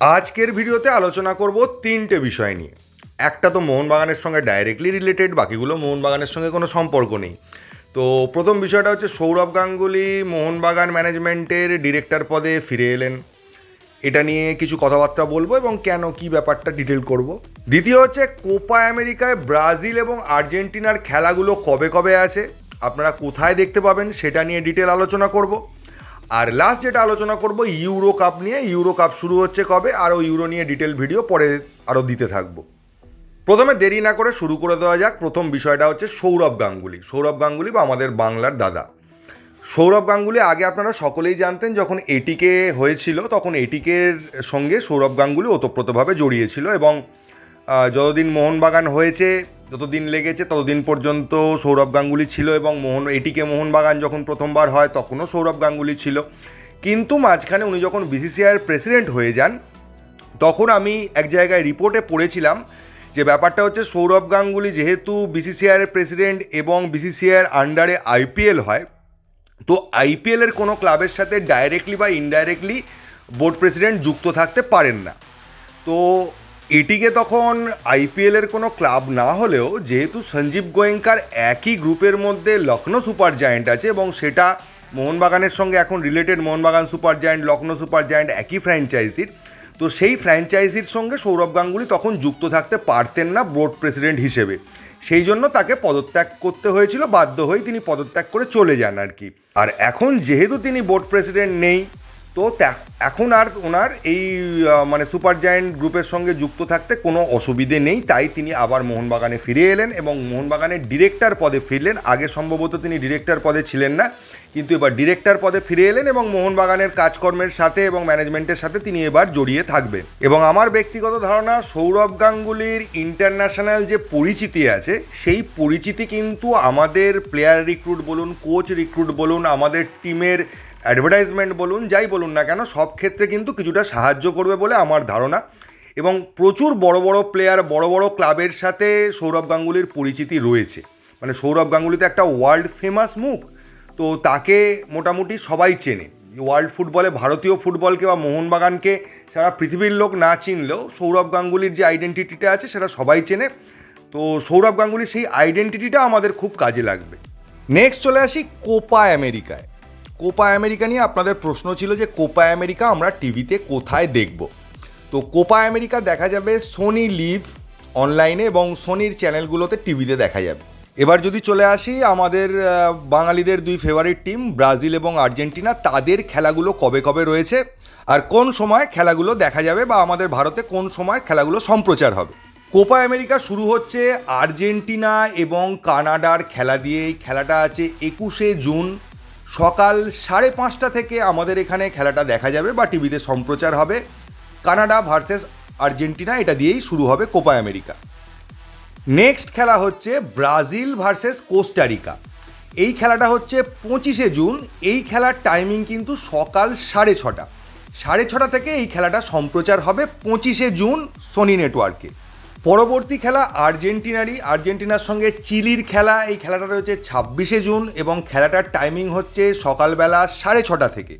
আজকের ভিডিওতে আলোচনা করব তিনটে বিষয় নিয়ে। একটা তো মোহনবাগানের সঙ্গে ডাইরেক্টলি রিলেটেড বাকিগুলো মোহনবাগানের সঙ্গে কোনো সম্পর্ক নেই। তো প্রথম বিষয়টা হচ্ছে সৌরভ গাঙ্গুলি মোহনবাগান ম্যানেজমেন্টের ডিরেক্টর পদে ফিরে এলেন। এটা নিয়ে কিছু কথাবার্তা বলব এবং কেন কি ব্যাপারটা ডিটেল করব। দ্বিতীয় হচ্ছে কোপা আমেরিকায় ব্রাজিল এবং আর্জেন্টিনার খেলাগুলো কবে কবে আছে? আপনারা কোথায় দেখতে পাবেন সেটা নিয়ে ডিটেল আলোচনা করব। আর লাস্ট যেটা আলোচনা করব ইউরো কাপ নিয়ে। ইউরো কাপ শুরু হচ্ছে কবে? আর ওই ইউরো নিয়ে ডিটেল ভিডিও পরে আরও দিতে থাকব। প্রথমে দেরি না করে শুরু করে দেওয়া যাক। প্রথম বিষয়টা হচ্ছে সৌরভ গাঙ্গুলি। সৌরভ গাঙ্গুলি বা আমাদের বাংলার দাদা। সৌরভ গাঙ্গুলি, আগে আপনারা সকলেই জানতেন, যখন এটিকে হয়েছিল, তখন এটিকের সঙ্গে সৌরভ গাঙ্গুলি ওতপ্রোতভাবে জড়িয়েছিল এবং যতদিন মোহনবাগান হয়েছে, যতদিন লেগেছে, ততদিন পর্যন্ত সৌরভ গাঙ্গুলি ছিল এবং মোহন, এটিকে মোহনবাগান যখন প্রথমবার হয়, তখনও সৌরভ গাঙ্গুলি ছিল। কিন্তু মাঝখানে উনি যখন বিসিসিআইয়ের প্রেসিডেন্ট হয়ে যান, তখন আমি এক জায়গায় রিপোর্টে পড়েছিলাম যে ব্যাপারটা হচ্ছে সৌরভ গাঙ্গুলি যেহেতু বিসিসিআইয়ের প্রেসিডেন্ট এবং বিসিসিআইয়ের আন্ডারে আইপিএল হয়, তো আইপিএলের কোনো ক্লাবের সাথে ডাইরেক্টলি বা ইনডাইরেক্টলি বোর্ড প্রেসিডেন্ট যুক্ত থাকতে পারেন না। তো এটিকে তখন আইপিএলের কোনো ক্লাব না হলেও যেহেতু সঞ্জীব গোয়েঙ্কার একই গ্রুপের মধ্যে লখনৌ সুপার জায়েন্ট আছে এবং সেটা মোহনবাগানের সঙ্গে এখন related Mohun Bagan super giant, Lucknow super giant একই ফ্র্যাঞ্চাইজির তো সেই ফ্র্যাঞ্চাইজির সঙ্গে সৌরভ গাঙ্গুলি তখন যুক্ত থাকতে পারতেন না বোর্ড প্রেসিডেন্ট হিসেবে। সেই জন্য তাকে পদত্যাগ করতে হয়েছিল, বাধ্য হয়ে তিনি পদত্যাগ করে চলে যান আর কি। আর এখন যেহেতু তিনি বোর্ড প্রেসিডেন্ট নেই তো এখন আর ওনার এই মানে সুপার জায়েন্ট গ্রুপের সঙ্গে যুক্ত থাকতে কোনো অসুবিধে নেই। তাই তিনি আবার মোহনবাগানে ফিরে এলেন এবং মোহনবাগানের ডিরেক্টর পদে ফিরলেন। আগে সম্ভবত তিনি ডিরেক্টর পদে ছিলেন না, কিন্তু এবার ডিরেক্টর পদে ফিরে এলেন এবং মোহনবাগানের কাজকর্মের সাথে এবং ম্যানেজমেন্টের সাথে তিনি এবার জড়িয়ে থাকবেন। এবং আমার ব্যক্তিগত ধারণা, সৌরভ গাঙ্গুলির ইন্টারন্যাশনাল যে পরিচিতি আছে, সেই পরিচিতি কিন্তু আমাদের প্লেয়ার রিক্রুট বলুন, কোচ রিক্রুট বলুন, আমাদের টিমের অ্যাডভার্টাইজমেন্ট বলুন, যাই বলুন না কেন, সব ক্ষেত্রে কিন্তু কিছুটা সাহায্য করবে বলে আমার ধারণা। এবং প্রচুর বড় বড় প্লেয়ার বড় বড় ক্লাবের সাথে সৌরভ গাঙ্গুলির পরিচিতি রয়েছে। মানে সৌরভ গাঙ্গুলি তো একটা ওয়ার্ল্ড ফেমাস মুখ, তো তাকে মোটামুটি সবাই চেনে। ওয়ার্ল্ড ফুটবলে ভারতীয় ফুটবলকে বা মোহনবাগানকে সারা পৃথিবীর লোক না চিনলেও সৌরভ গাঙ্গুলির যে আইডেন্টিটিটা আছে, সেটা সবাই চেনে। তো সৌরভ গাঙ্গুলির সেই আইডেন্টিটিটা আমাদের খুব কাজে লাগবে। নেক্সট চলে আসি কোপা আমেরিকায়। কোপা আমেরিকা নিয়ে আপনাদের প্রশ্ন ছিল যে কোপা আমেরিকা আমরা টিভিতে কোথায় দেখব। তো কোপা আমেরিকা দেখা যাবে সোনি লিভ অনলাইনে এবং সোনির চ্যানেলগুলোতে টিভিতে দেখা যাবে। এবার যদি চলে আসি, আমাদের বাঙালিদের দুই ফেভারিট টিম ব্রাজিল এবং আর্জেন্টিনা, তাদের খেলাগুলো কবে কবে রয়েছে আর কোন সময় খেলাগুলো দেখা যাবে বা আমাদের ভারতে কোন সময় খেলাগুলো সম্প্রচার হবে। কোপা আমেরিকা শুরু হচ্ছে আর্জেন্টিনা এবং কানাডার খেলা দিয়ে খেলাটা আছে একুশে জুন। সকাল সাড়ে পাঁচটা থেকে আমাদের এখানে খেলাটা দেখা যাবে বা টিভিতে সম্প্রচার হবে। কানাডা ভার্সেস আর্জেন্টিনা, এটা দিয়েই শুরু হবে কোপা আমেরিকা। নেক্সট খেলা হচ্ছে ব্রাজিল ভার্সেস কোস্টারিকা এই খেলাটা হচ্ছে পঁচিশে জুন। এই খেলার টাইমিং কিন্তু সকাল সাড়ে ছটা। সাড়ে ছটা থেকে এই খেলাটা সম্প্রচার হবে পঁচিশে জুন সোনি নেটওয়ার্কে। পরবর্তী খেলা আর্জেন্টিনারই। আর্জেন্টিনার সঙ্গে চিলির খেলা। এই খেলাটা রয়েছে ছাব্বিশে জুন এবং খেলাটার টাইমিং হচ্ছে সকালবেলা সাড়ে ছটা থেকে।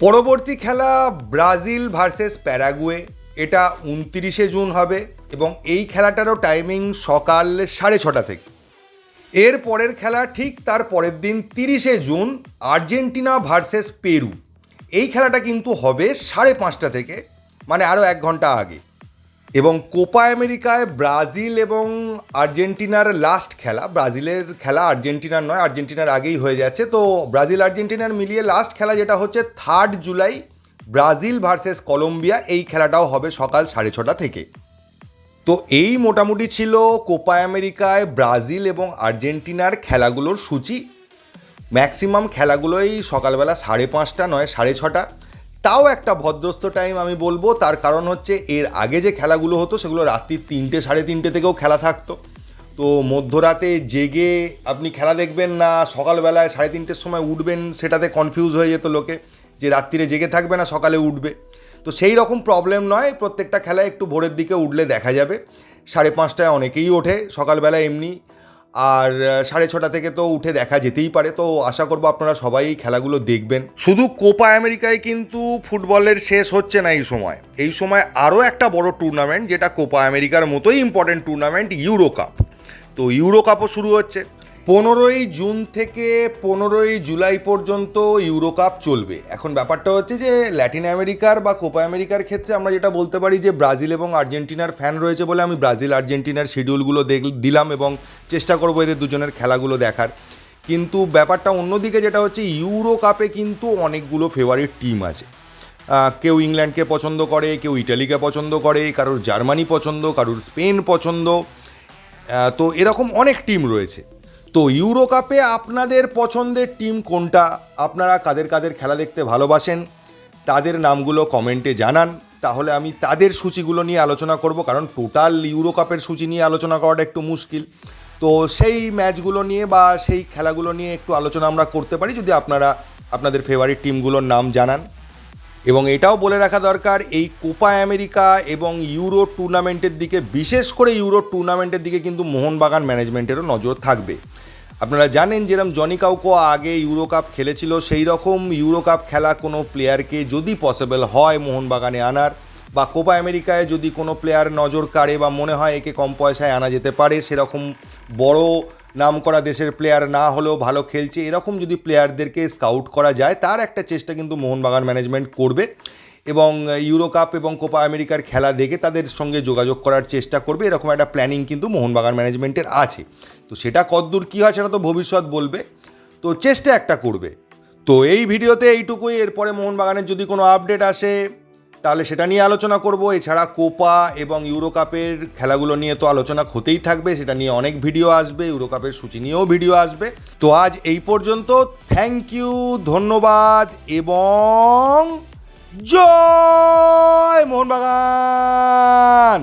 পরবর্তী খেলা ব্রাজিল ভার্সেস প্যারাগুয়ে। এটা উনতিরিশে জুন হবে এবং এই খেলাটারও টাইমিং সকাল সাড়ে ছটা থেকে। এর পরের খেলা ঠিক তার পরের দিন তিরিশে জুন, আর্জেন্টিনা ভার্সেস পেরু। এই খেলাটা কিন্তু হবে সাড়ে পাঁচটা থেকে মানে আরও এক ঘণ্টা আগে। এবং কোপা আমেরিকায় ব্রাজিল এবং আর্জেন্টিনার লাস্ট খেলা। ব্রাজিলের খেলা আর্জেন্টিনার নয়, আর্জেন্টিনার আগেই হয়ে যাচ্ছে। তো ব্রাজিল, আর্জেন্টিনার মিলিয়ে লাস্ট খেলা যেটা হচ্ছে third July, Brazil versus Colombia. এই খেলাটাও হবে সকাল সাড়ে ছটা থেকে। তো এই মোটামুটি ছিল কোপা আমেরিকায় ব্রাজিল এবং আর্জেন্টিনার খেলাগুলোর সূচি। ম্যাক্সিমাম খেলাগুলোই সকালবেলা সাড়ে পাঁচটা নয়, সাড়ে ছটা। তাও একটা ভদ্রস্থ টাইম আমি বলব, তার কারণ হচ্ছে এর আগে যে খেলাগুলো হতো, সেগুলো রাত্রি তিনটে, সাড়ে তিনটে থেকেও খেলা থাকতো। তো মধ্যরাতে জেগে আপনি খেলা দেখবেন না, সকালবেলায় সাড়ে তিনটের সময় উঠবেন, সেটাতে কনফিউজ হয়ে যেত লোকে, যে রাত্রিরে জেগে থাকবে না, সকালে উঠবে। তো সেই রকম প্রবলেম নয়, প্রত্যেকটা খেলায় একটু ভোরের দিকে উঠলে দেখা যাবে। সাড়ে পাঁচটায় অনেকেই ওঠে সকালবেলা এমনি। আর সাড়ে ছটা থেকে তো উঠে দেখা যেতেই পারে। তো আশা করব আপনারা সবাই খেলাগুলো দেখবেন। শুধু কোপা আমেরিকায় কিন্তু ফুটবলের শেষ হচ্ছে না এই সময়। এই সময় আরও একটা বড় টুর্নামেন্ট যেটা কোপা আমেরিকার মতোই ইম্পর্টেন্ট টুর্নামেন্ট ইউরো কাপ তো ইউরো কাপও শুরু হচ্ছে। পনেরোই জুন থেকে পনেরোই জুলাই পর্যন্ত ইউরো কাপ চলবে। এখন ব্যাপারটা হচ্ছে যে ল্যাটিন আমেরিকার বা কোপা আমেরিকার ক্ষেত্রে আমরা যেটা বলতে পারি যে ব্রাজিল এবং আর্জেন্টিনার ফ্যান রয়েছে বলে আমি ব্রাজিল আর্জেন্টিনার শিডিউলগুলো দেখ দিলাম এবং চেষ্টা করব এদের দুজনের খেলাগুলো দেখার। কিন্তু ব্যাপারটা অন্যদিকে যেটা হচ্ছে ইউরো কাপে কিন্তু অনেকগুলো ফেভারিট টিম আছে। কেউ ইংল্যান্ডকে পছন্দ করে, কেউ ইটালিকে পছন্দ করে, কারোর জার্মানি পছন্দ, কারোর স্পেন পছন্দ। তো এরকম অনেক টিম রয়েছে। তো ইউরো কাপে আপনাদের পছন্দের টিম কোনটা? আপনারা কাদের কাদের খেলা দেখতে ভালোবাসেন? তাদের নামগুলো কমেন্টে জানান। তাহলে আমি তাদের সূচিগুলো নিয়ে আলোচনা করব, কারণ টোটাল ইউরো কাপের সূচি নিয়ে আলোচনা করাটা একটু মুশকিল। তো সেই ম্যাচগুলো নিয়ে বা সেই খেলাগুলো নিয়ে একটু আলোচনা আমরা করতে পারি, যদি আপনারা আপনাদের ফেভারিট টিমগুলোর নাম জানান। এবং এটাও বলে রাখা দরকার, এই কোপা আমেরিকা এবং ইউরো টুর্নামেন্টের দিকে, বিশেষ করে ইউরো টুর্নামেন্টের দিকে কিন্তু মোহনবাগান ম্যানেজমেন্টেরও নজর থাকবে। আপনারা জানেন যেরকম জনি কাউকো আগে ইউরো কাপ খেলেছিল, সেই রকম ইউরো কাপ খেলা কোনো প্লেয়ারকে যদি পসিবল হয় মোহনবাগানে আনার বা কোপা আমেরিকায় যদি কোনো প্লেয়ার নজর কাড়ে বা মনে হয় একে কম পয়সায় আনা যেতে পারে, সেরকম বড় নাম করা দেশের প্লেয়ার না হলেও ভালো খেলছে, এরকম যদি প্লেয়ারদেরকে স্কাউট করা যায়, তার একটা চেষ্টা কিন্তু মোহনবাগান ম্যানেজমেন্ট করবে এবং ইউরো কাপ এবং কোপা আমেরিকার খেলা দেখে তাদের সঙ্গে যোগাযোগ করার চেষ্টা করবে, এরকম একটা প্ল্যানিং কিন্তু মোহনবাগান ম্যানেজমেন্টের আছে। তো সেটা কতদূর কী হয় সেটা তো ভবিষ্যৎ বলবে। তো চেষ্টা একটা করবে। তো এই ভিডিওতে এইটুকুই, এরপরে মোহনবাগানের যদি কোনো আপডেট আসে তাহলে সেটা নিয়ে আলোচনা করব। এছাড়া কোপা এবং ইউরো কাপের খেলাগুলো নিয়ে তো আলোচনা হতেই থাকবে, সেটা নিয়ে অনেক ভিডিও আসবে ইউরো কাপের সূচি নিয়েও ভিডিও আসবে। তো আজ এই পর্যন্ত থ্যাংক ইউ ধন্যবাদ এবং জয় মোহনবাগান!